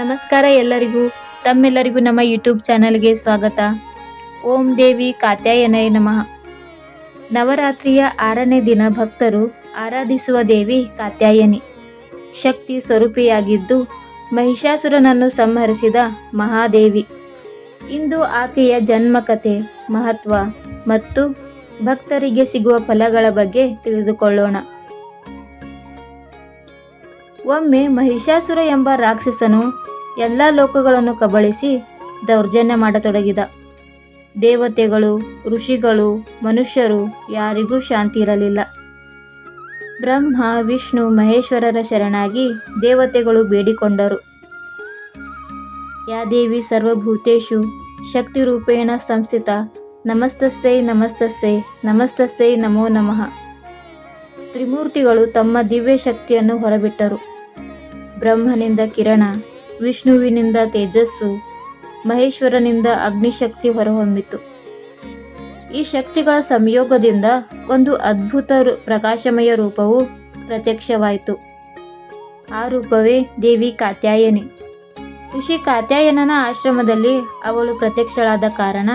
ನಮಸ್ಕಾರ ಎಲ್ಲರಿಗೂ. ತಮ್ಮೆಲ್ಲರಿಗೂ ನಮ್ಮ ಯೂಟ್ಯೂಬ್ ಚಾನಲ್ಗೆ ಸ್ವಾಗತ. ಓಂ ದೇವಿ ಕಾತ್ಯಾಯನಯ ನಮಃ. ನವರಾತ್ರಿಯ ಆರನೇ ದಿನ ಭಕ್ತರು ಆರಾಧಿಸುವ ದೇವಿ ಕಾತ್ಯಾಯನಿ. ಶಕ್ತಿ ಸ್ವರೂಪಿಯಾಗಿದ್ದು ಮಹಿಷಾಸುರನನ್ನು ಸಂಹರಿಸಿದ ಮಹಾದೇವಿ. ಇಂದು ಆಕೆಯ ಜನ್ಮಕಥೆ ಮಹತ್ವ ಮತ್ತು ಭಕ್ತರಿಗೆ ಸಿಗುವ ಫಲಗಳ ಬಗ್ಗೆ ತಿಳಿದುಕೊಳ್ಳೋಣ. ಒಮ್ಮೆ ಮಹಿಷಾಸುರ ಎಂಬ ರಾಕ್ಷಸನು ಎಲ್ಲ ಲೋಕಗಳನ್ನು ಕಬಳಿಸಿ ದೌರ್ಜನ್ಯ ಮಾಡತೊಡಗಿದ. ದೇವತೆಗಳು, ಋಷಿಗಳು, ಮನುಷ್ಯರು ಯಾರಿಗೂ ಶಾಂತಿ ಇರಲಿಲ್ಲ. ಬ್ರಹ್ಮ, ವಿಷ್ಣು, ಮಹೇಶ್ವರರ ಶರಣಾಗಿ ದೇವತೆಗಳು ಬೇಡಿಕೊಂಡರು. ಯಾ ದೇವಿ ಶಕ್ತಿ ರೂಪೇಣ ಸಂಸ್ಥಿತ, ನಮಸ್ತಸ್ಸೈ ನಮಸ್ತಸ್ಸೈ ನಮಸ್ತಸ್ಸೈ, ನಮೋ ನಮಃ. ತ್ರಿಮೂರ್ತಿಗಳು ತಮ್ಮ ದಿವ್ಯ ಶಕ್ತಿಯನ್ನು ಹೊರಬಿಟ್ಟರು. ಬ್ರಹ್ಮನಿಂದ ಕಿರಣ ವಿಷ್ಣುವಿನಿಂದ ತೇಜಸ್ಸು, ಮಹೇಶ್ವರನಿಂದ ಅಗ್ನಿಶಕ್ತಿ ಹೊರಹೊಮ್ಮಿತು. ಈ ಶಕ್ತಿಗಳ ಸಂಯೋಗದಿಂದ ಒಂದು ಅದ್ಭುತ ಪ್ರಕಾಶಮಯ ರೂಪವು ಪ್ರತ್ಯಕ್ಷವಾಯಿತು. ಆ ರೂಪವೇ ದೇವಿ ಕಾತ್ಯಾಯನಿ. ಋಷಿ ಕಾತ್ಯಾಯನನ ಆಶ್ರಮದಲ್ಲಿ ಅವಳು ಪ್ರತ್ಯಕ್ಷಳಾದ ಕಾರಣ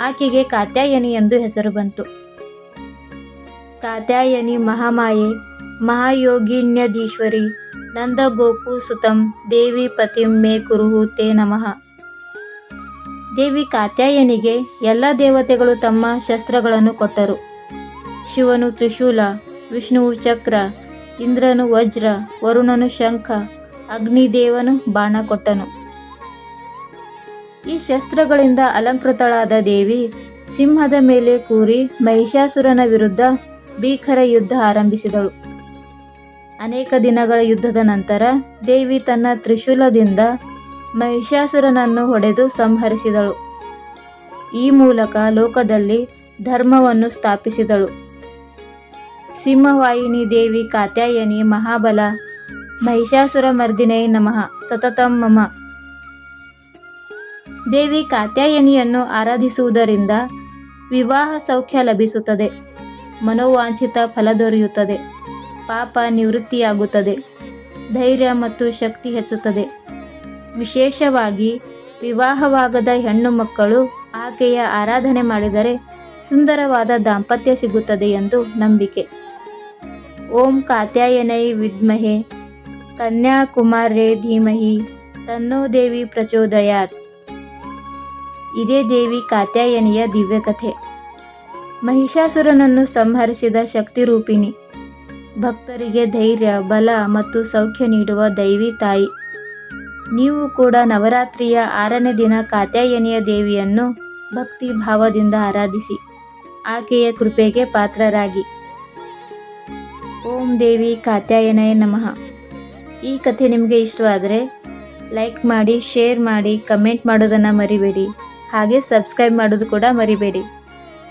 ಆಕೆಗೆ ಕಾತ್ಯಾಯನಿ ಎಂದು ಹೆಸರು ಬಂತು. ಕಾತ್ಯಾಯನಿ ಮಹಾಮಾಯೆ, ಮಹಾಯೋಗಿನ್ಯಧೀಶ್ವರಿ ನಂದಗೋಕು ಸುತಂ ದೇವಿ ಪತಿಂ ಮೇ ಕುರುಹು ತೇ ನಮಃ. ದೇವಿ ಕಾತ್ಯಾಯನಿಗೆ ಎಲ್ಲ ದೇವತೆಗಳು ತಮ್ಮ ಶಸ್ತ್ರಗಳನ್ನು ಕೊಟ್ಟರು. ಶಿವನು ತ್ರಿಶೂಲ, ವಿಷ್ಣುವು ಚಕ್ರ, ಇಂದ್ರನು ವಜ್ರ, ವರುಣನು ಶಂಖ, ಅಗ್ನಿದೇವನು ಬಾಣ ಕೊಟ್ಟನು. ಈ ಶಸ್ತ್ರಗಳಿಂದ ಅಲಂಕೃತಳಾದ ದೇವಿ ಸಿಂಹದ ಮೇಲೆ ಕೂರಿ ಮಹಿಷಾಸುರನ ವಿರುದ್ಧ ಭೀಕರ ಯುದ್ಧ ಆರಂಭಿಸಿದಳು. ಅನೇಕ ದಿನಗಳ ಯುದ್ಧದ ನಂತರ ದೇವಿ ತನ್ನ ತ್ರಿಶೂಲದಿಂದ ಮಹಿಷಾಸುರನನ್ನು ಹೊಡೆದು ಸಂಹರಿಸಿದಳು. ಈ ಮೂಲಕ ಲೋಕದಲ್ಲಿ ಧರ್ಮವನ್ನು ಸ್ಥಾಪಿಸಿದಳು. ಸಿಂಹವಾಹಿನಿ ದೇವಿ ಕಾತ್ಯಾಯನಿ ಮಹಾಬಲ, ಮಹಿಷಾಸುರ ಮರ್ದಿನೇ ನಮಃ, ಸತತಂ ಮಮ. ದೇವಿ ಕಾತ್ಯಾಯನಿಯನ್ನು ಆರಾಧಿಸುವುದರಿಂದ ವಿವಾಹ ಸೌಖ್ಯ ಲಭಿಸುತ್ತದೆ. ಮನೋವಾಂಛಿತ ಫಲ ದೊರೆಯುತ್ತದೆ. ಪಾಪ ನಿವೃತ್ತಿಯಾಗುತ್ತದೆ. ಧೈರ್ಯ ಮತ್ತು ಶಕ್ತಿ ಹೆಚ್ಚುತ್ತದೆ. ವಿಶೇಷವಾಗಿ ವಿವಾಹವಾಗದ ಹೆಣ್ಣು ಮಕ್ಕಳು ಆಕೆಯ ಆರಾಧನೆ ಮಾಡಿದರೆ ಸುಂದರವಾದ ದಾಂಪತ್ಯ ಸಿಗುತ್ತದೆ ಎಂದು ನಂಬಿಕೆ. ಓಂ ಕಾತ್ಯಾಯನೈ ವಿದ್ಮಹೆ. ಕನ್ಯಾಕುಮಾರೇ ಧೀಮಹಿ. ತನ್ನೋ ದೇವಿ ಪ್ರಚೋದಯಾತ್. ಇದೇ ದೇವಿ ಕಾತ್ಯಾಯನಿಯ ದಿವ್ಯಕಥೆ. ಮಹಿಷಾಸುರನನ್ನು ಸಂಹರಿಸಿದ ಶಕ್ತಿರೂಪಿಣಿ. ಭಕ್ತರಿಗೆ ಧೈರ್ಯ, ಬಲ ಮತ್ತು ಸೌಖ್ಯ ನೀಡುವ ದೈವಿ ತಾಯಿ. ನೀವು ಕೂಡ ನವರಾತ್ರಿಯ ಆರನೇ ದಿನ ಕಾತ್ಯಾಯನಿಯ ದೇವಿಯನ್ನು ಭಕ್ತಿ ಭಾವದಿಂದ ಆರಾಧಿಸಿ, ಆಕೆಯ ಕೃಪೆಗೆ ಪಾತ್ರರಾಗಿ. ಓಂ ದೇವಿ ಕಾತ್ಯಾಯನಯ ನಮಃ. ಈ ಕಥೆ ನಿಮಗೆ ಇಷ್ಟವಾದರೆ ಲೈಕ್ ಮಾಡಿ, ಶೇರ್ ಮಾಡಿ, ಕಮೆಂಟ್ ಮಾಡೋದನ್ನು ಮರಿಬೇಡಿ. ಹಾಗೆ ಸಬ್ಸ್ಕ್ರೈಬ್ ಮಾಡೋದು ಕೂಡ ಮರಿಬೇಡಿ.